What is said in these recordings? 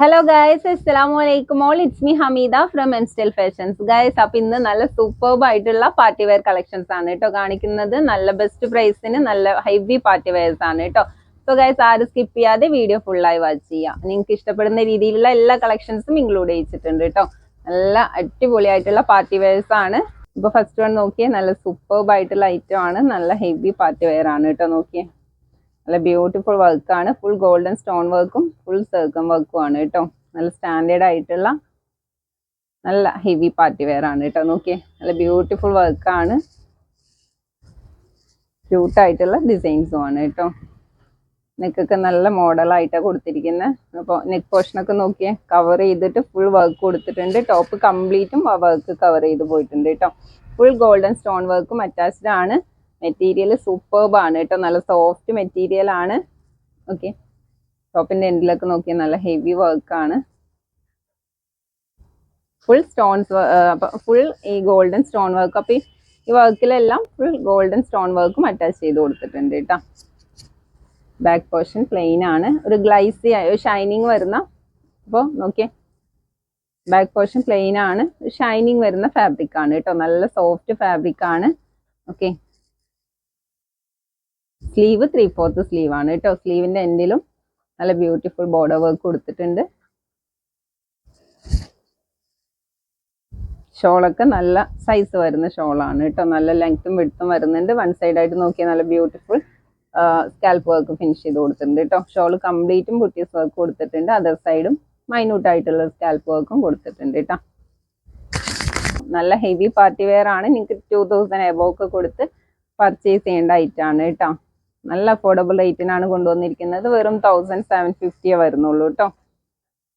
Hello guys അസ്സലാമു അലൈക്കും all it's me Hameeda from N style fashions guys അപ്പം ഇന്ന് നല്ല സൂപ്പർബ് ആയിട്ടുള്ള പാർട്ടി വെയർ കളക്ഷൻസ് ആണ് കേട്ടോ കാണിക്കുന്നത്. നല്ല ബെസ്റ്റ് പ്രൈസിന് നല്ല ഹെവി പാർട്ടി വെയർസ് ആണ് കേട്ടോ. സോ ഗായ്സ് ആരും സ്കിപ്പ് ചെയ്യാതെ വീഡിയോ ഫുള്ളായി വാച്ച് ചെയ്യാം. നിങ്ങൾക്ക് ഇഷ്ടപ്പെടുന്ന രീതിയിലുള്ള എല്ലാ കളക്ഷൻസും ഇൻക്ലൂഡ് ചെയ്തിട്ടുണ്ട് കേട്ടോ. നല്ല അടിപൊളിയായിട്ടുള്ള പാർട്ടി വെയർസ് ആണ്. ഇപ്പോൾ ഫസ്റ്റ് വൺ നോക്കിയേ നല്ല സൂപ്പർബ് ആയിട്ടുള്ള ഐറ്റം ആണ്. നല്ല ഹെവി പാർട്ടി വെയർ ആണ് കേട്ടോ നോക്കിയേ. നല്ല ബ്യൂട്ടിഫുൾ വർക്കാണ് ഫുൾ ഗോൾഡൻ സ്റ്റോൺ വർക്കും ഫുൾ സർക്കം വർക്കും ആണ് കേട്ടോ. നല്ല സ്റ്റാൻഡേർഡ് ആയിട്ടുള്ള നല്ല ഹെവി പാർട്ടി വെയർ ആണ് കേട്ടോ. നോക്കിയേ നല്ല ബ്യൂട്ടിഫുൾ വർക്കാണ് ക്യൂട്ടായിട്ടുള്ള ഡിസൈൻസും ആണ് കേട്ടോ. നെക്കൊക്കെ നല്ല മോഡലായിട്ടാണ് കൊടുത്തിരിക്കുന്നത് അപ്പോൾ നെക്ക് പോർഷനൊക്കെ നോക്കിയേ കവർ ചെയ്തിട്ട് ഫുൾ വർക്ക് കൊടുത്തിട്ടുണ്ട്. ടോപ്പ് കംപ്ലീറ്റും ആ വർക്ക് കവർ ചെയ്ത് പോയിട്ടുണ്ട് കേട്ടോ. ഫുൾ ഗോൾഡൻ സ്റ്റോൺ വർക്കും അറ്റാച്ച്ഡ് ആണ്. മെറ്റീരിയൽ സൂപ്പർബ് ആണ് കേട്ടോ. നല്ല സോഫ്റ്റ് മെറ്റീരിയൽ ആണ്. ഓക്കെ ടോപ്പിന്റെ എൻഡിലൊക്കെ നോക്കിയാൽ നല്ല ഹെവി വർക്ക് ആണ്. ഫുൾ സ്റ്റോൺസ് ഫുൾ ഈ ഗോൾഡൻ സ്റ്റോൺ വർക്ക് അപ്പൊ ഈ- ഈ വർക്കിലെല്ലാം ഫുൾ ഗോൾഡൻ സ്റ്റോൺ വർക്കും അറ്റാച്ച് ചെയ്ത് കൊടുത്തിട്ടുണ്ട് കേട്ടോ. ബാക്ക് പോർഷൻ പ്ലെയിൻ ആണ്. ഒരു ഗ്ലൈസി ആയ ഷൈനിങ് വരുന്ന അപ്പോൾ നോക്കിയേ. ബാക്ക് പോർഷൻ പ്ലെയിൻ ആണ്. ഷൈനിങ് വരുന്ന ഫാബ്രിക് ആണ് കേട്ടോ. നല്ല സോഫ്റ്റ് ഫാബ്രിക് ആണ്. Okay sleeve three fourth sleeve ആണ് കേട്ടോ. സ്ലീവിന്റെ എൻഡിലും നല്ല ബ്യൂട്ടിഫുൾ ബോർഡർ വർക്ക് കൊടുത്തിട്ടുണ്ട്. ഷോളൊക്കെ നല്ല സൈസ് വരുന്ന ഷോളാണ് കേട്ടോ. നല്ല ലെങ്ത്തും വിടുത്തും വരുന്നുണ്ട്. വൺ സൈഡ് ആയിട്ട് നോക്കിയാൽ നല്ല ബ്യൂട്ടിഫുൾ സ്കാൽപ്പ് വർക്ക് ഫിനിഷ് ചെയ്ത് കൊടുത്തിട്ടുണ്ട് കേട്ടോ. ഷോൾ കംപ്ലീറ്റും ബുട്ടീസ് വർക്ക് കൊടുത്തിട്ടുണ്ട്. അതർ സൈഡും മൈന്യൂട്ട് ആയിട്ടുള്ള സ്കാൽപ്പ് വർക്കും കൊടുത്തിട്ടുണ്ട് കേട്ടോ. നല്ല ഹെവി പാർട്ടി വെയർ ആണ്. നിങ്ങൾക്ക് ടു തൗസൻഡ് എബോ ഒക്കെ കൊടുത്ത് പർച്ചേസ് ചെയ്യേണ്ട ഐറ്റാണ് കേട്ടോ. നല്ല അഫോർഡബിൾ റേറ്റിനാണ് കൊണ്ടുവന്നിരിക്കുന്നത്. വെറും തൗസൻഡ് സെവൻ ഫിഫ്റ്റിയേ വരുന്നുള്ളൂ കേട്ടോ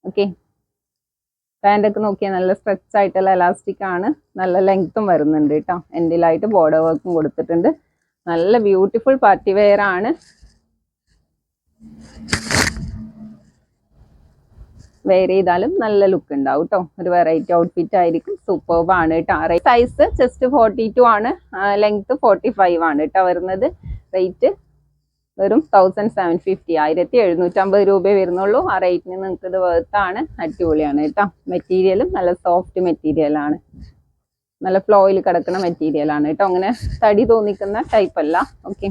ഓക്കെ പാന്റൊക്കെ നോക്കിയാൽ നല്ല സ്ട്രെച്ച് ആയിട്ടുള്ള എലാസ്റ്റിക് ആണ്. നല്ല ലെങ്ത്തും വരുന്നുണ്ട് കേട്ടോ എൻഡിലായിട്ട് ബോർഡർ വർക്കും കൊടുത്തിട്ടുണ്ട്. നല്ല ബ്യൂട്ടിഫുൾ പാർട്ടി വെയർ ആണ്. വെയർ ചെയ്താലും നല്ല ലുക്ക് ഉണ്ടാവും കേട്ടോ ഒരു വെറൈറ്റി ഔട്ട്ഫിറ്റ് ആയിരിക്കും. സൂപ്പർബ് ആണ് കേട്ടോ സൈസ് ജസ്റ്റ് ഫോർട്ടി ടു ആണ്. ലെങ്ത് ഫോർട്ടി ഫൈവ് ആണ് കേട്ടോ വരുന്നത്. റേറ്റ് വെറും തൗസൻഡ് സെവൻ ഫിഫ്റ്റി ആയിരത്തി എഴുന്നൂറ്റമ്പത് രൂപയെ വരുന്നുള്ളൂ. ആ റേറ്റിന് നിങ്ങൾക്ക് ഇത് വേർത്താണ് അടിപൊളിയാണ് കേട്ടോ. മെറ്റീരിയലും നല്ല സോഫ്റ്റ് മെറ്റീരിയൽ ആണ്. നല്ല ഫ്ലോയിൽ കിടക്കുന്ന മെറ്റീരിയൽ ആണ് കേട്ടോ. അങ്ങനെ തടി തോന്നിക്കുന്ന ടൈപ്പ് അല്ല. ഓക്കെ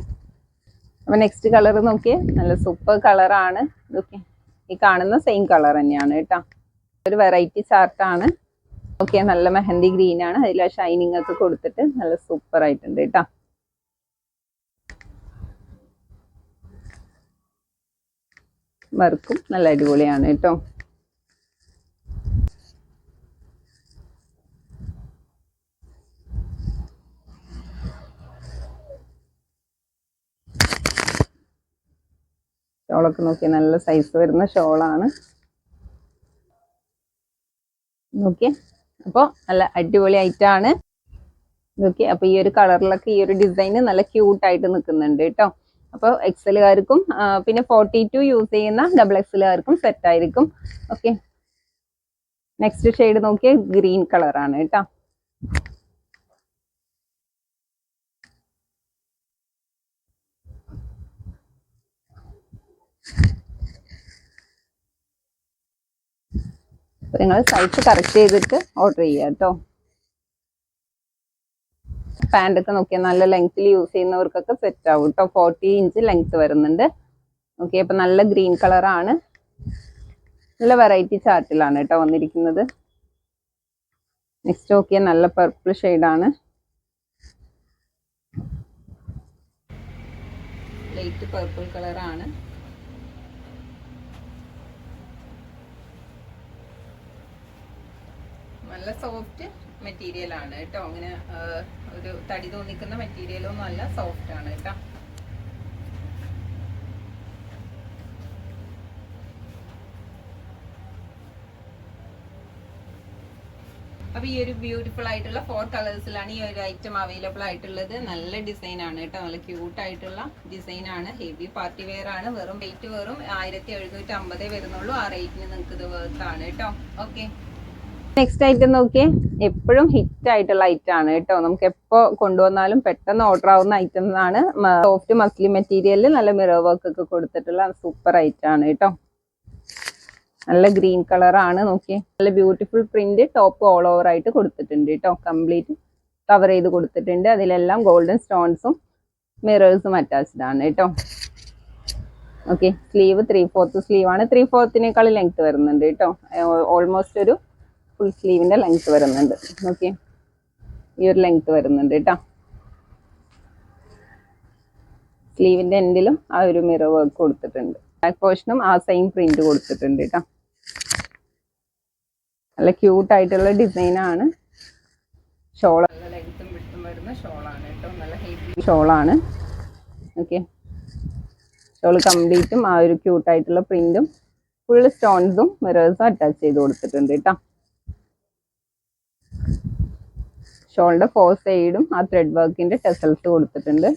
അപ്പൊ നെക്സ്റ്റ് കളർ നോക്കിയേ. നല്ല സൂപ്പർ കളറാണ് ഓക്കെ ഈ കാണുന്ന സെയിം കളർ തന്നെയാണ് കേട്ടോ. ഒരു വെറൈറ്റി ചാർട്ടാണ് ഓക്കെ നല്ല മെഹന്തി ഗ്രീൻ ആണ്. ആ ഷൈനിങ് ഒക്കെ കൊടുത്തിട്ട് നല്ല സൂപ്പർ ആയിട്ടുണ്ട് കേട്ടോ. വർക്കും നല്ല അടിപൊളിയാണ് കേട്ടോ. ഷോളൊക്കെ നോക്കി നല്ല സൈസ് വരുന്ന ഷോളാണ്. നോക്കിയേ. അപ്പോൾ നല്ല അടിപൊളി ഐറ്റാണ് നോക്കി അപ്പോൾ ഈ ഒരു കളറിലൊക്കെ ഈ ഒരു ഡിസൈൻ നല്ല ക്യൂട്ടായിട്ട് നിൽക്കുന്നുണ്ട് കേട്ടോ. അപ്പോൾ എക്സലുകാർക്കും പിന്നെ ഫോർട്ടി ടു യൂസ് ചെയ്യുന്ന ഡബിൾ എക്സലുകാർക്കും സെറ്റ് ആയിരിക്കും. ഓക്കെ നെക്സ്റ്റ് ഷെയ്ഡ് നോക്കിയാൽ ഗ്രീൻ കളറാണ് കേട്ടോ. നിങ്ങൾ സൈസ് കറക്റ്റ് ചെയ്തിട്ട് ഓർഡർ ചെയ്യാം കേട്ടോ പാന്റ് ഒക്കെ നോക്കിയാൽ നല്ല ലെങ്ത്തിൽ യൂസ് ചെയ്യുന്നവർക്കൊക്കെ സെറ്റ് ആവും കേട്ടോ ഫോർട്ടി ഇഞ്ച് ലെങ്ത് വരുന്നുണ്ട്. ഓക്കെ അപ്പം നല്ല ഗ്രീൻ കളറാണ് നല്ല വെറൈറ്റി ചാർട്ടിലാണ് കേട്ടോ വന്നിരിക്കുന്നത്. നെക്സ്റ്റ് നോക്കിയാൽ നല്ല പർപ്പിൾ ഷെയ്ഡാണ് ലൈറ്റ് പർപ്പിൾ കളറാണ് നല്ല സോഫ്റ്റ് മെറ്റീരിയൽ ആണ് കേട്ടോ. അങ്ങനെ ഒരു തടി തോന്നിക്കുന്ന മെറ്റീരിയലൊന്നും അല്ല സോഫ്റ്റ് ആണ് കേട്ടോ. അപ്പൊ ഈ ഒരു ബ്യൂട്ടിഫുൾ ആയിട്ടുള്ള ഫോർ കളേഴ്സിലാണ് ഈ ഒരു ഐറ്റം അവൈലബിൾ ആയിട്ടുള്ളത്. നല്ല ഡിസൈൻ ആണ് കേട്ടോ. നല്ല ക്യൂട്ട് ആയിട്ടുള്ള ഡിസൈൻ ആണ്. ഹെവി പാർട്ടി വെയർ ആണ്. വെറും വെയിറ്റ് വെറും ആയിരത്തി എഴുന്നൂറ്റി അമ്പതേ വരുന്നുള്ളൂ. ആ റേറ്റിന് നിങ്ങൾക്ക് ഇത് വർത്ത് ആണ് കേട്ടോ. ഓക്കെ നെക്സ്റ്റ് ഐറ്റം നോക്കിയേ. എപ്പോഴും ഹിറ്റ് ആയിട്ടുള്ള ഐറ്റം ആണ് കേട്ടോ. നമുക്ക് എപ്പോ കൊണ്ടുവന്നാലും പെട്ടെന്ന് ഓർഡർ ആവുന്ന ഐറ്റം ആണ്. സോഫ്റ്റ് മസ്ലി മെറ്റീരിയലിൽ നല്ല മിറർ വർക്ക് ഒക്കെ കൊടുത്തിട്ടുള്ള സൂപ്പർ ഐറ്റം ആണ് കേട്ടോ. നല്ല ഗ്രീൻ കളർ ആണ് നോക്കിയേ. നല്ല beautiful print top all over ആയിട്ട് കൊടുത്തിട്ടുണ്ട് കേട്ടോ. കംപ്ലീറ്റ് കവർ ചെയ്ത് കൊടുത്തിട്ടുണ്ട്. അതിലെല്ലാം ഗോൾഡൻ സ്റ്റോൺസും മിറേഴ്സും അറ്റാച്ച്ഡ് ആണ് കേട്ടോ. ഓക്കെ സ്ലീവ് ത്രീ ഫോർത്ത് സ്ലീവാണ് ത്രീ ഫോർത്തിനേക്കാൾ ലെങ്ത് വരുന്നുണ്ട് കേട്ടോ. ഓൾമോസ്റ്റ് ഒരു ഫുൾ സ്ലീവിന്റെ ലെങ്ത് വരുന്നുണ്ട്. ഓക്കെ ഈ ഒരു ലെങ്ത് വരുന്നുണ്ട് കേട്ടോ സ്ലീവിന്റെ എൻഡിലും ആ ഒരു മിറർ വർക്ക് കൊടുത്തിട്ടുണ്ട്. ബാക്ക് പോർഷനും ആ സെയിം പ്രിന്റ് കൊടുത്തിട്ടുണ്ട് കേട്ടോ നല്ല ക്യൂട്ട് ആയിട്ടുള്ള ഡിസൈൻ ആണ്. ഷോൾ ലെങ്ത്തും വിട്ടും വരുന്ന ഷോളാണ് കേട്ടോ നല്ല ഹെവി ഷോളാണ് ഓക്കെ ഷോൾ കംപ്ലീറ്റും ആ ഒരു ക്യൂട്ടായിട്ടുള്ള പ്രിന്റും ഫുൾ സ്റ്റോൺസും മിറേഴ്സും അറ്റാച്ച് ചെയ്ത് കൊടുത്തിട്ടുണ്ട് കേട്ടോ ഷോളിന്റെ ഫോർ സൈഡും ആ ത്രെഡ് വർക്കിന്റെ ടെസൽസ് കൊടുത്തിട്ടുണ്ട്.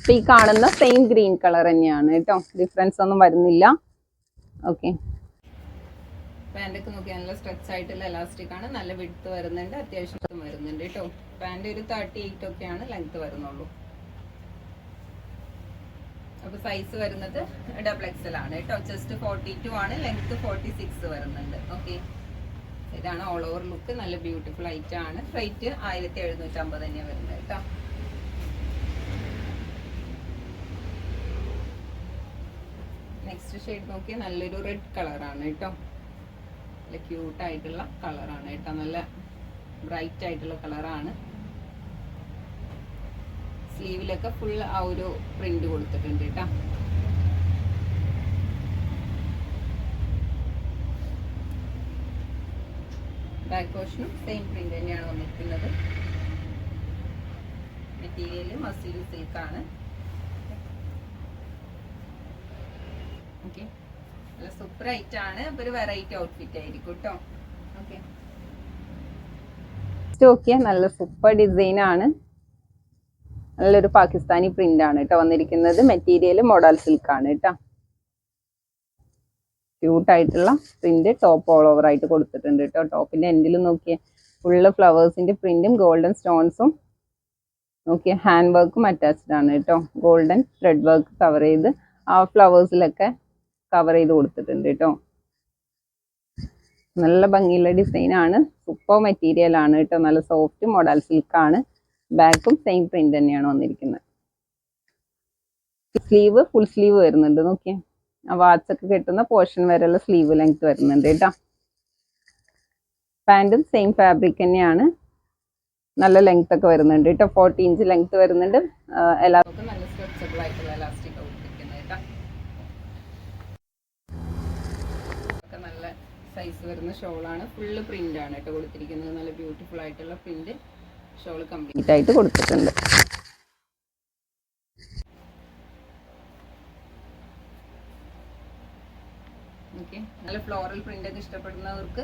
അപ്പൊ ഈ കാണുന്ന സെയിം ഗ്രീൻ കളർ തന്നെയാണ് കേട്ടോ. ഡിഫറൻസ് ഒന്നും വരുന്നില്ല. ഓക്കെ പാന്റൊക്കെ നോക്കി നല്ല സ്ട്രെച്ച് ആയിട്ടുള്ള എലാസ്റ്റിക് ആണ്. നല്ല വിടുത്ത് വരുന്നുണ്ട്. അത്യാവശ്യം വരുന്നുണ്ട് കേട്ടോ. പാന്റ് ഒരു തേർട്ടി എയ്റ്റ് ഒക്കെയാണ് ലെങ്ത് വരുന്നുള്ളൂ. അപ്പൊ സൈസ് വരുന്നത് ഡബിൾ എക്സൽ ആണ് കേട്ടോ. ജസ്റ്റ് ഫോർട്ടി ടു ആണ്. ലെങ്ത് ഫോർട്ടി സിക്സ് വരുന്നുണ്ട്. ഓക്കെ ഇതാണ് ഓൾ ഓവർ ലുക്ക് നല്ല ബ്യൂട്ടിഫുൾ ഐറ്റം ആണ്. റേറ്റ് ആയിരത്തി എഴുന്നൂറ്റി അമ്പത് തന്നെയാണ് വരുന്നത് കേട്ടോ. നെക്സ്റ്റ് ഷെയ്ഡ് നോക്കിയാൽ നല്ലൊരു റെഡ് കളറാണ് കേട്ടോ. നല്ല ക്യൂട്ട് ആയിട്ടുള്ള കളറാണ് കേട്ടോ. നല്ല ബ്രൈറ്റ് ആയിട്ടുള്ള കളറാണ് സ്ലീവിലൊക്കെ ഫുൾ ആ ഒരു പ്രിന്റ് കൊടുത്തിട്ടുണ്ട് കേട്ടോ. ബാക്ക് പോർഷനും സെയിം പ്രിന്റ് തന്നെയാണ് വന്നിരിക്കുന്നത്. മെറ്റീരിയൽ മസിൽ സിൽക്കാണ് ഓക്കെ നല്ല സൂപ്പർ ഐറ്റം ആണ്. അപ്പൊ ഒരു വെറൈറ്റി ഔട്ട്ഫിറ്റ് ആയിരിക്കും കേട്ടോ ഓക്കെ നല്ല സൂപ്പർ ഡിസൈൻ ആണ്. നല്ലൊരു പാകിസ്ഥാനി പ്രിന്റ് ആണ് കേട്ടോ വന്നിരിക്കുന്നത്. മെറ്റീരിയൽ മോഡൽ സിൽക്ക് ആണ് കേട്ടോ ക്യൂട്ട് ആയിട്ടുള്ള പ്രിന്റ് ടോപ്പ് ഓൾ ഓവർ ആയിട്ട് കൊടുത്തിട്ടുണ്ട് കേട്ടോ ടോപ്പിന്റെ എൻഡിൽ നോക്കിയ. ഫുള്ള് ഫ്ലവേഴ്സിന്റെ പ്രിന്റും ഗോൾഡൻ സ്റ്റോൺസും നോക്കിയ. ഹാൻഡ് വർക്കും അറ്റാച്ച്ഡ് ആണ് കേട്ടോ ഗോൾഡൻ ത്രെഡ് വർക്ക് കവർ ചെയ്ത് ആ ഫ്ലവേഴ്സിലൊക്കെ കവർ ചെയ്ത് കൊടുത്തിട്ടുണ്ട് കേട്ടോ നല്ല ഭംഗിയുള്ള ഡിസൈൻ ആണ്. സൂപ്പർ മെറ്റീരിയൽ ആണ് കേട്ടോ നല്ല സോഫ്റ്റ് മോഡൽ സിൽക്ക് ആണ്. ബാക്കും സെയിം പ്രിന്റ് തന്നെയാണ് വന്നിരിക്കുന്നത്. സ്ലീവ് ഫുൾ സ്ലീവ് വരുന്നുണ്ട്. നോക്കിയേ. വാച്ചൊക്കെ കിട്ടുന്ന പോർഷൻ വരെയുള്ള സ്ലീവ് ലെങ്ത് വരുന്നുണ്ട് കേട്ടോ. പാന്റും സെയിം ഫാബ്രിക് തന്നെയാണ്. നല്ല ലെങ്ത് ഒക്കെ വരുന്നുണ്ട് കേട്ടോ. ഫോർട്ടി ഇഞ്ച് ലെങ്ത് വരുന്നുണ്ട്. എല്ലാവർക്കും നല്ല സ്ട്രെച്ചബിൾ ആയിട്ടുള്ള ഇലാസ്റ്റിക് നല്ല സൈസ് വരുന്ന ഷോളാണ് ഫുള്ള് പ്രിന്റ് ആണ് കേട്ടോ കൊടുത്തിരിക്കുന്നത്. നല്ല ബ്യൂട്ടിഫുൾ ആയിട്ടുള്ള പ്രിന്റ് ഷോൾ കംപ്ലീറ്റ് ആയിട്ട് കൊടുത്തിട്ടുണ്ട്. ഓക്കെ നല്ല ഫ്ലോറൽ പ്രിന്റ് ഒക്കെ ഇഷ്ടപ്പെടുന്നവർക്ക്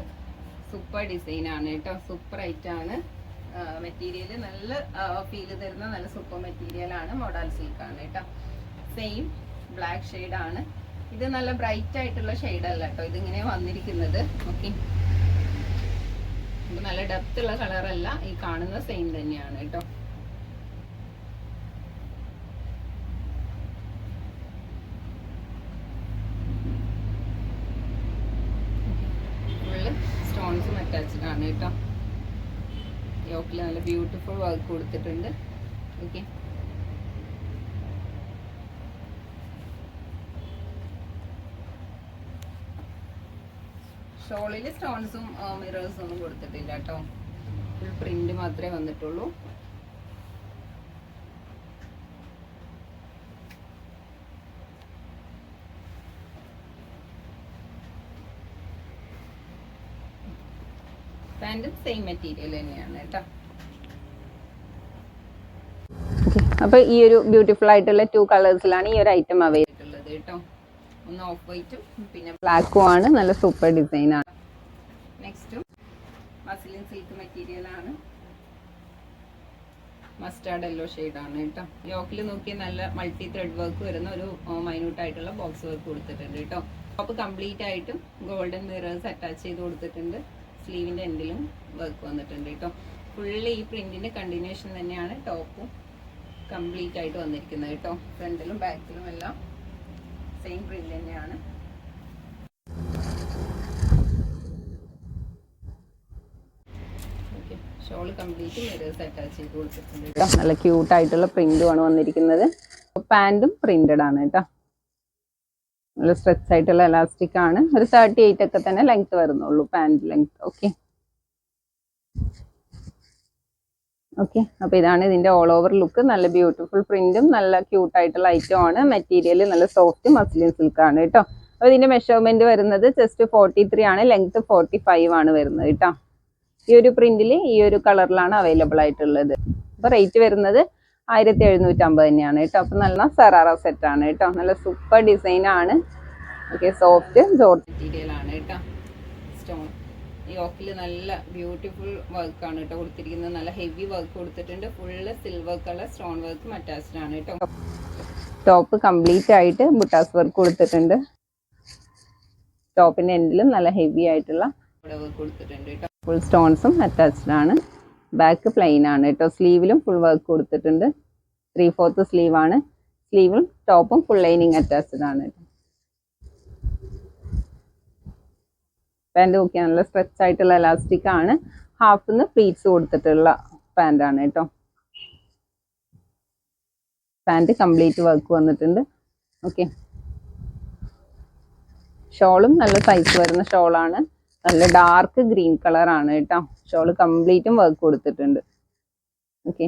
സൂപ്പർ ഡിസൈൻ ആണ് കേട്ടോ. സൂപ്പർ ഐറ്റം ആണ്. മെറ്റീരിയൽ നല്ല ഫീൽ തരുന്ന നല്ല സൂപ്പർ മെറ്റീരിയൽ ആണ് മോഡൽ സിൽക്ക് ആണ് കേട്ടോ. സെയിം ബ്ലാക്ക് ഷെയ്ഡ് ആണ്. ഇത് നല്ല ബ്രൈറ്റ് ആയിട്ടുള്ള ഷെയ്ഡ് അല്ല കേട്ടോ. ഇതിങ്ങനെ വന്നിരിക്കുന്നത്. ഓക്കെ നല്ല ഡെപ്ത് ഉള്ള കളർ അല്ല. ഈ കാണുന്ന സെയിം തന്നെയാണ് കേട്ടോ ഫുള്ള് സ്റ്റോൺസും അറ്റാച്ച്ഡ് ആണ് കേട്ടോ യോക്കിൽ ബ്യൂട്ടിഫുൾ വർക്ക് കൊടുത്തിട്ടുണ്ട്. ഓക്കെ ഷോളിൽ സ്റ്റോൺസും മിറേഴ്സും ഒന്നും കൊടുത്തിട്ടില്ല കേട്ടോ. ഫുൾ പ്രിന്റ് മാത്രമേ വന്നിട്ടുള്ളൂ. പാന്റും സെയിം മെറ്റീരിയൽ തന്നെയാണ് കേട്ടോ. അപ്പൊ ഈ ഒരു ബ്യൂട്ടിഫുൾ ആയിട്ടുള്ള ടു കളേഴ്സിലാണ് ഈ ഒരു ഐറ്റം അവൈലബിൾ കേട്ടോ ഒന്ന് ഓഫ് വൈറ്റും പിന്നെ ബ്ലാക്കും ആണ്. നല്ല സൂപ്പർ ഡിസൈൻ ആണ്. നെക്സ്റ്റും മസിലിൻ സിൽക്ക് മെറ്റീരിയൽ ആണ്. മസ്റ്റാർഡ് യെല്ലോ ആണ് കേട്ടോ യോക്കിൽ നോക്കി നല്ല മൾട്ടി ത്രെഡ് വർക്ക് വരുന്ന ഒരു മൈന്യൂട്ട് ആയിട്ടുള്ള ബോക്സ് വർക്ക് കൊടുത്തിട്ടുണ്ട് കേട്ടോ ടോപ്പ് കംപ്ലീറ്റ് ആയിട്ടും ഗോൾഡൻ മിറേഴ്സ് അറ്റാച്ച് ചെയ്ത് കൊടുത്തിട്ടുണ്ട്. സ്ലീവിന്റെ എൻഡിലും വർക്ക് വന്നിട്ടുണ്ട് കേട്ടോ ഫുള്ള് ഈ പ്രിന്റിന്റെ കണ്ടിന്യൂഷൻ തന്നെയാണ്. ടോപ്പും കംപ്ലീറ്റ് ആയിട്ട് വന്നിരിക്കുന്നത് കേട്ടോ. ഫ്രണ്ടിലും ബാക്കിലും എല്ലാം സെയിം പ്രിന്റ് തന്നെയാണ്. ഷോൾ കംപ്ലീറ്റ് അറ്റാച്ച് കൊടുത്തിട്ടുണ്ട് നല്ല ക്യൂട്ട് ആയിട്ടുള്ള പ്രിന്റുമാണ് വന്നിരിക്കുന്നത്. പാന്റും പ്രിന്റഡ് ആണ് കേട്ടോ. നല്ല സ്ട്രെച്ച് ആയിട്ടുള്ള എലാസ്റ്റിക് ആണ്. ഒരു തേർട്ടി എയ്റ്റ് ഒക്കെ തന്നെ ലെങ്ത് വരുന്നുള്ളൂ പാന്റ് ലെങ്ത് ഓക്കെ ഓക്കെ അപ്പോൾ ഇതാണ് ഇതിന്റെ ഓൾ ഓവർ ലുക്ക് നല്ല ബ്യൂട്ടിഫുൾ പ്രിന്റും നല്ല ക്യൂട്ട് ആയിട്ടുള്ള ഐറ്റം ആണ്. മെറ്റീരിയൽ നല്ല സോഫ്റ്റ് മസ്ലിൻ സിൽക്ക് ആണ് കേട്ടോ. അപ്പോൾ ഇതിന്റെ മെഷർമെന്റ് വരുന്നത് ജസ്റ്റ് ഫോർട്ടി ത്രീ ആണ്. ലെങ്ത് ഫോർട്ടി ഫൈവ് ആണ് വരുന്നത് കേട്ടോ. ഈ ഒരു പ്രിന്റിൽ ഈ ഒരു കളറിലാണ് അവൈലബിൾ ആയിട്ടുള്ളത്. അപ്പോൾ റേറ്റ് വരുന്നത് ആയിരത്തി എഴുന്നൂറ്റി അമ്പത് തന്നെയാണ് കേട്ടോ. അപ്പൊ നല്ല സറാറ സെറ്റ് ആണ് കേട്ടോ. നല്ല സൂപ്പർ ഡിസൈൻ ആണ്. ഓക്കെ സോഫ്റ്റ് ജോർജ് മെറ്റീരിയൽ ആണ് കേട്ടോ. ഈ ഓക്കിൽ നല്ല ബ്യൂട്ടിഫുൾ വർക്കാണ് കേട്ടോ കൊടുത്തിരിക്കുന്നത്. നല്ല ഹെവി വർക്ക് കൊടുത്തിട്ടുണ്ട്. ഫുള്ള് സിൽവർ കളർ സ്റ്റോൺ വർക്കും അറ്റാച്ച്ഡ് ആണ് കേട്ടോ. ടോപ്പ് കംപ്ലീറ്റ് ആയിട്ട് ബുട്ടാസ് വർക്ക് കൊടുത്തിട്ടുണ്ട്. ടോപ്പിന്റെ എൻഡിലും നല്ല ഹെവി ആയിട്ടുള്ള വർക്ക് കൊടുത്തിട്ടുണ്ട് ഫുൾ സ്റ്റോൺസും അറ്റാച്ച്ഡ് ആണ് ബാക്ക് പ്ലെയിൻ ആണ് കേട്ടോ. സ്ലീവിലും ഫുൾ വർക്ക് കൊടുത്തിട്ടുണ്ട്. ത്രീ ഫോർത്ത് സ്ലീവ് ആണ് സ്ലീവും ടോപ്പും ഫുൾ ലൈനിങ് അറ്റാച്ച്ഡ് ആണ് കേട്ടോ. പാന്റ് നോക്കിയാൽ നല്ല സ്ട്രെച്ച് ആയിട്ടുള്ള എലാസ്റ്റിക് ആണ്. ഹാഫിന്ന് പ്ലീറ്റ്സ് കൊടുത്തിട്ടുള്ള പാന്റ് ആണ് കേട്ടോ. പാന്റ് കംപ്ലീറ്റ് വർക്ക് വന്നിട്ടുണ്ട്. ഓക്കെ ഷോളും നല്ല സൈസ് വരുന്ന ഷോളാണ്. നല്ല ഡാർക്ക് ഗ്രീൻ കളർ ആണ് കേട്ടോ. ഷോൾ കംപ്ലീറ്റും വർക്ക് കൊടുത്തിട്ടുണ്ട്. ഓക്കെ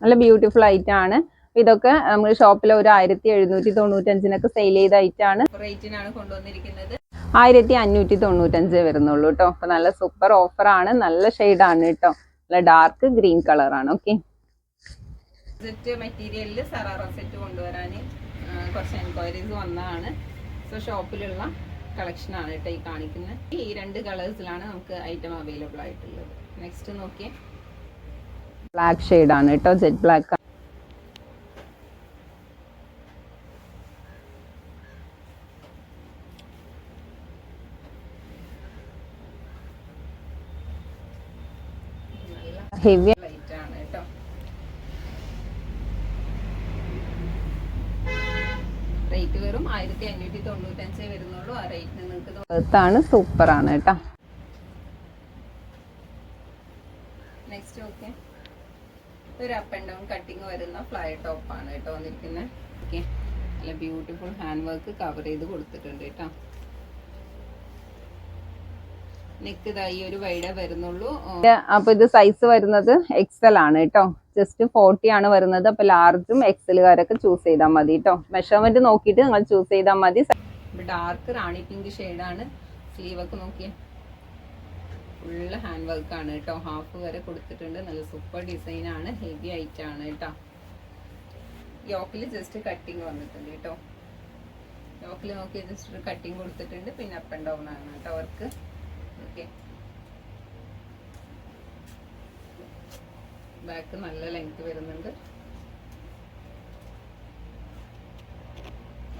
നല്ല ബ്യൂട്ടിഫുൾ ആയിട്ടാണ് ഇതൊക്കെ നമ്മൾ ഷോപ്പിൽ ഒരു ആയിരത്തി എഴുന്നൂറ്റി തൊണ്ണൂറ്റഞ്ചിനൊക്കെ സെയിൽ ചെയ്ത ഐറ്റം ആണ്. റേറ്റിനാണ് കൊണ്ടുവന്നിരിക്കുന്നത്. ആയിരത്തി അഞ്ഞൂറ്റി തൊണ്ണൂറ്റഞ്ച് വരുന്നുള്ളൂ കേട്ടോ അപ്പൊ നല്ല സൂപ്പർ ഓഫർ ആണ്. നല്ല ആണ് കേട്ടോ നല്ല ഡാർക്ക് ഗ്രീൻ കളർ ആണ്. ഓക്കെ സെറ്റ് മെറ്റീരിയലിൽ സറാറ സെറ്റ് കൊണ്ടുവരാൻ കുറച്ച് എൻക്വയറീസ് വന്നതാണ്. സോ ഷോപ്പിലുള്ള കളക്ഷൻ ആണ് കേട്ടോ ഈ കാണിക്കുന്നത്. ഈ രണ്ട് കളേഴ്സിലാണ് നമുക്ക് ഐറ്റം അവൈലബിൾ ആയിട്ടുള്ളത്. നെക്സ്റ്റ് നോക്കിയേ. ബ്ലാക്ക് ഷെയ്ഡ് ആണ് കേട്ടോ ജെറ്റ് ബ്ലാക്ക് ഹെവി ലൈറ്റ് ആണ് കേട്ടോ. റേറ്റ് വെറും ആയിരത്തി അഞ്ഞൂറ്റി തൊണ്ണൂറ്റഞ്ചേ വരുന്നുള്ളൂ. ആ നിങ്ങൾക്ക് ആണ് സൂപ്പർ ആണ് കേട്ടോ. നെക്സ്റ്റ് ഓക്കെ ഒരു അപ്പ് ആൻഡ് ഡൗൺ കട്ടിങ് വരുന്ന ഫ്ലൈ ടോപ്പ് ആണ് കേട്ടോ വന്നിരിക്കുന്നത് ഓക്കെ നല്ല ബ്യൂട്ടിഫുൾ ഹാൻഡ് വർക്ക് കവർ ചെയ്ത് കൊടുത്തിട്ടുണ്ട് കേട്ടോ. നെക്ക് ഇതായി ഒരു വൈഡേ വരുന്നുള്ളൂ. അപ്പൊ ഇത് സൈസ് വരുന്നത് എക്സൽ ആണ് കേട്ടോ ജസ്റ്റ് ഫോർട്ടി ആണ് വരുന്നത്. അപ്പൊ ലാർജും എക്സലുകാരൊക്കെ ചൂസ് ചെയ്താൽ മതി കേട്ടോ മെഷർമെന്റ് നോക്കിട്ട് നിങ്ങൾ ചൂസ് ചെയ്താൽ മതി. ഡാർക്ക് റാണി പിങ്ക് ആണ്. സ്ലീവ് ഒക്കെ നോക്കിയേ. ഫുള്ള് ഹാൻഡ് വർക്ക് ആണ് കേട്ടോ ഹാഫ് വരെ കൊടുത്തിട്ടുണ്ട്. നല്ല സൂപ്പർ ഡിസൈൻ ആണ്. ഹെവി ഐറ്റ് ആണ് കേട്ടോ യോക്കിൽ ജസ്റ്റ് കട്ടിങ് വന്നിട്ടുണ്ട് കേട്ടോ യോക്കിൽ നോക്കി ജസ്റ്റ് കട്ടിങ് കൊടുത്തിട്ടുണ്ട്. പിന്നെ അപ്പ് ആൻഡ് ഡൗൺ ആണ് കേട്ടോ അവർക്ക് ബാക്ക് നല്ല ലെങ്ത് വരുന്നുണ്ട്.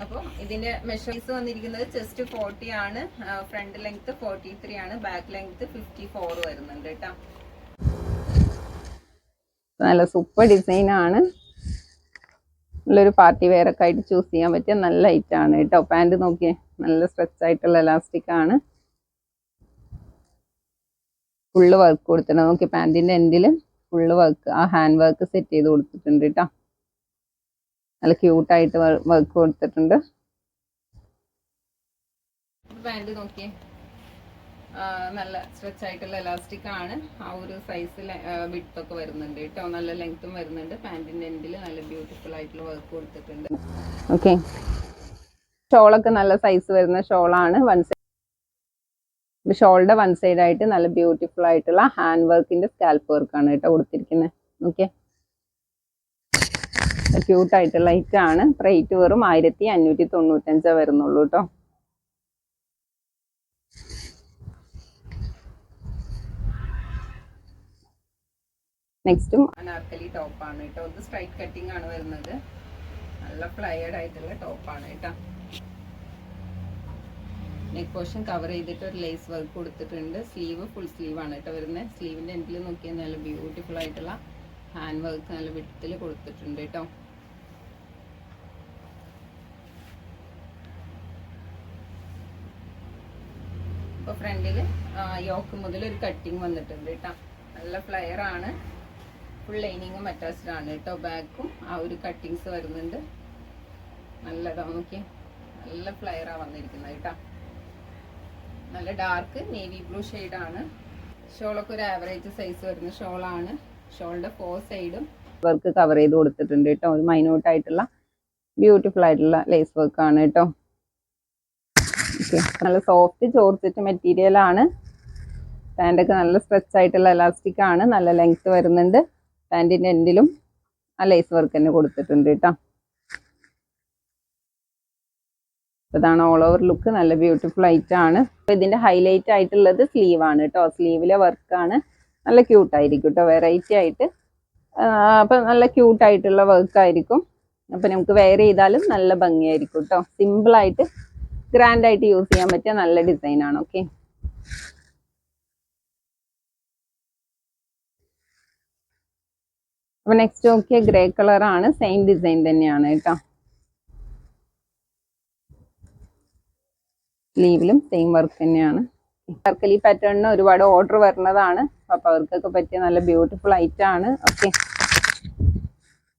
അപ്പോൾ ഇതിന്റെ മെഷേഴ്സ് വന്നിരിക്കുന്നത് ചെസ്റ്റ് ഫോർട്ടി ആണ്. ഫ്രണ്ട് ലെങ്ത് ഫോർട്ടി ത്രീ ആണ്. ബാക്ക് ലെങ്ത് ഫിഫ്റ്റി ഫോർ വരുന്നുണ്ട് കേട്ടോ. നല്ല സൂപ്പർ ഡിസൈൻ ആണ്. നല്ലൊരു പാർട്ടി വെയർ ഒക്കെ ആയിട്ട് ചൂസ് ചെയ്യാൻ പറ്റിയ നല്ല ഐറ്റാണ് കേട്ടോ. പാന്റ് നോക്കിയേ നല്ല സ്ട്രെച്ച് ആയിട്ടുള്ള ഇലാസ്റ്റിക് ആണ്. ഫുള്ള് വർക്ക് കൊടുത്തിട്ടുണ്ട്. നോക്കി പാന്റിന്റെ എൻഡിൽ ഫുള്ള് വർക്ക് ആ ഹാൻഡ് വർക്ക് സെറ്റ് ചെയ്ത് കൊടുത്തിട്ടുണ്ട് കേട്ടോ നല്ല ക്യൂട്ടായിട്ട് വർക്ക് കൊടുത്തിട്ടുണ്ട്. പാന്റ് നോക്കിയേ. നല്ല സ്ട്രെച്ച് ആയിട്ടുള്ള എലാസ്റ്റിക് ആണ്. ആ ഒരു സൈസിൽ വിട്ട് ഒക്കെ വരുന്നുണ്ട് കേട്ടോ നല്ല ലെങ്ത്തും വരുന്നുണ്ട്. പാന്റിന്റെ എൻഡിൽ നല്ല ബ്യൂട്ടിഫുൾ ആയിട്ടുള്ള വർക്ക് കൊടുത്തിട്ടുണ്ട്. ഓക്കെ ഷോളൊക്കെ നല്ല സൈസ് വരുന്ന ഷോളാണ്. വൺ ഷോളിന്റെ വൺ സൈഡ് ആയിട്ട് നല്ല ബ്യൂട്ടിഫുൾ ആയിട്ടുള്ള ഹാൻഡ് വർക്കിന്റെ സ്കാൽപ്പ് വർക്കാണ് കേട്ടോ കൊടുത്തിരിക്കുന്നത് ഓക്കെ ക്യൂട്ട് ആയിട്ടുള്ള ആണ്. റേറ്റ് വെറും ആയിരത്തി അഞ്ഞൂറ്റി തൊണ്ണൂറ്റഞ്ചേ വരുന്നുള്ളൂ കേട്ടോ. നെക്സ്റ്റും അനാർക്കലി ടോപ്പാണ് കേട്ടോ. ഇത് സ്ട്രൈറ്റ് കട്ടിംഗ് ആണ് വരുന്നത്. നല്ല ഫ്ലയേഡ് ആയിട്ടുള്ള ടോപ്പാണ് കേട്ടോ. നെക്ക് പോർഷൻ കവർ ചെയ്തിട്ട് ഒരു ലേസ് വർക്ക് കൊടുത്തിട്ടുണ്ട്. സ്ലീവ് ഫുൾ സ്ലീവ് ആണ് കേട്ടോ വരുന്നത് സ്ലീവിന്റെ എൻഡിൽ നോക്കിയാൽ നല്ല ബ്യൂട്ടിഫുൾ ആയിട്ടുള്ള ഹാൻഡ് വർക്ക് നല്ല വിട്ടത്തിൽ കൊടുത്തിട്ടുണ്ട് കേട്ടോ. ഇപ്പോൾ ഫ്രണ്ടിൽ യോക്ക് മുതൽ ഒരു കട്ടിങ് വന്നിട്ടുണ്ട് കേട്ടോ. നല്ല ഫ്ലയർ ആണ്. ഫുൾ ലൈനിങ്ങും അറ്റാച്ച്ഡ് ആണ് കേട്ടോ. ബാക്കും ആ ഒരു കട്ടിങ്സ് വരുന്നുണ്ട്. നല്ലതാണ് നോക്കിയേ. നല്ല ഫ്ലയറാണ് വന്നിരിക്കുന്നത് കേട്ടോ. നല്ല ഡാർക്ക് നേവി ബ്ലൂ ആണ്. ഷോളൊക്കെ ഒരു ആവറേജ് സൈസ് വരുന്ന ഷോളാണ്. ഷോളിന്റെ ഫോർ സൈഡും വർക്ക് കവർ ചെയ്ത് കൊടുത്തിട്ടുണ്ട് കേട്ടോ. ഒരു മൈന്യൂട്ട് ആയിട്ടുള്ള ബ്യൂട്ടിഫുൾ ആയിട്ടുള്ള ലേസ് വർക്ക് ആണ് കേട്ടോ. നല്ല സോഫ്റ്റ് ചോർച്ചിട്ട് മെറ്റീരിയൽ ആണ്. പാന്റൊക്കെ നല്ല സ്ട്രെച്ച് ആയിട്ടുള്ള എലാസ്റ്റിക് ആണ്. നല്ല ലെങ്ത് വരുന്നുണ്ട്. പാന്റിന്റെ എൻഡിലും ആ ലേസ് വർക്ക് തന്നെ കൊടുത്തിട്ടുണ്ട് കേട്ടോ. ഇതാണ് ഓൾ ഓവർ ലുക്ക് നല്ല ബ്യൂട്ടിഫുൾ ആയിട്ട് ആണ് ഇതിന്റെ ഹൈലൈറ്റ് ആയിട്ടുള്ളത് സ്ലീവ് ആണ് കേട്ടോ. സ്ലീവിലെ വർക്കാണ് നല്ല ക്യൂട്ട് ആയിരിക്കും കേട്ടോ. വെറൈറ്റി ആയിട്ട്. അപ്പൊ നല്ല ക്യൂട്ട് ആയിട്ടുള്ള വർക്ക് ആയിരിക്കും. അപ്പൊ നമുക്ക് വെയർ ചെയ്താലും നല്ല ഭംഗിയായിരിക്കും കേട്ടോ. സിമ്പിൾ ആയിട്ട് ഗ്രാൻഡ് ആയിട്ട് യൂസ് ചെയ്യാൻ പറ്റിയ നല്ല ഡിസൈൻ ആണ് ഓക്കെ അപ്പൊ നെക്സ്റ്റ് നോക്കിയ ഗ്രേ കളറാണ് സെയിം ഡിസൈൻ തന്നെയാണ് കേട്ടോ. സ്ലീവിലും സെയിം വർക്ക് തന്നെയാണ്. വർക്കലി പാറ്റേണിന് ഒരുപാട് ഓർഡർ വരുന്നതാണ്. അപ്പൊ അവർക്കൊക്കെ പറ്റിയ നല്ല ബ്യൂട്ടിഫുൾ ഐറ്റം ആണ്. ഓക്കെ